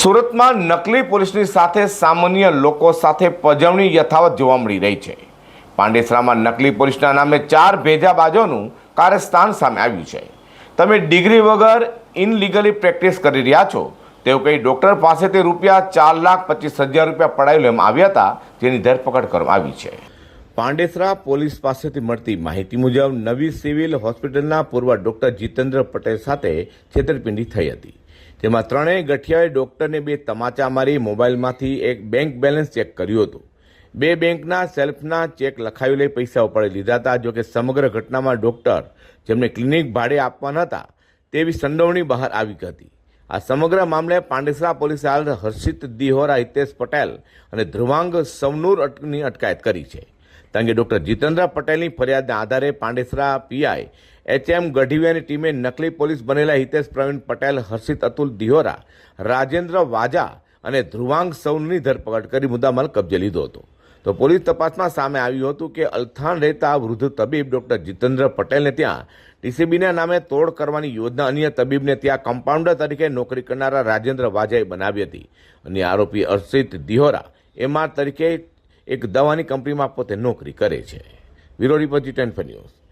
સુરતમાં નકલી પોલીસની સાથે સામાન્ય લોકો સાથે પજવણી યથાવત જોવા મળી રહી છે. પાંડેસરામાં નકલી પોલીસના નામે ચાર ભેજાબાજોનું કાર્યસ્થાન સામે આવ્યું છે. તમે ડિગ્રી વગર ઇનલીગલી પ્રેક્ટિસ કરી રહ્યા છો. તેવું કહી ડૉક્ટર પાસેથી રૂપિયા ચાર લાખ પચીસ હજાર રૂપિયા પડાવી લેવામાં આવ્યા હતા, જેની ધરપકડ કરવામાં આવી છે. પાંડેસરા પોલીસ પાસેથી મળતી માહિતી મુજબ નવી સિવિલ હોસ્પિટલના પૂર્વ ડૉક્ટર જીતેન્દ્ર પટેલ સાથે છેતરપિંડી થઈ હતી. જેમાં ત્રણેય ગઠિયાએ ડૉક્ટરને બે તમાચા મારી મોબાઈલમાંથી એક બેંક બેલેન્સ ચેક કર્યું હતું. બે બેંકના સેલ્ફના ચેક લખાવી લઈ પૈસા ઉપાડી લીધા હતા જોકે સમગ્ર ઘટનામાં ડૉક્ટર જેમને ક્લિનિક ભાડે આપવાના હતા તેવી સંડોવણી બહાર આવી હતી. આ સમગ્ર મામલે પાંડેસરા પોલીસે હાલ હર્ષિત દિહોરા, હિતેશ પટેલ અને ધ્રુવાંગ સવનુર અટકની અટકાયત કરી છે. કે ડૉક્ટર જીતેન્દ્ર પટેલની ફરિયાદના આધારે પાંડેસરા પીઆઈ એચ એમ ગઢીવિયાની ટીમે નકલી પોલીસ બનેલા હિતેશ પ્રવીણ પટેલ, હર્ષિત અતુલ દિહોરા, રાજેન્દ્ર વાજા અને ધ્રુવાંગ સૌની ધરપકડ કરી મુદ્દામાલ કબજે લીધો હતો. તો પોલીસ તપાસમાં સામે આવ્યું હતું કે અલથાણ રહેતા વૃદ્ધ તબીબ ડોક્ટર જીતેન્દ્ર પટેલને ત્યાં ટીસીબીના નામે તોડ કરવાની યોજના અન્ય તબીબને ત્યાં કમ્પાઉન્ડર તરીકે નોકરી કરનારા રાજેન્દ્ર વાજાએ બનાવી હતી. અને આરોપી હર્ષિત દિહોરા એમઆર તરીકે એક દવાની કંપનીમાં પોતે નોકરી કરે છે. વિરોધી પછી ટેન્ફન ન્યૂઝ.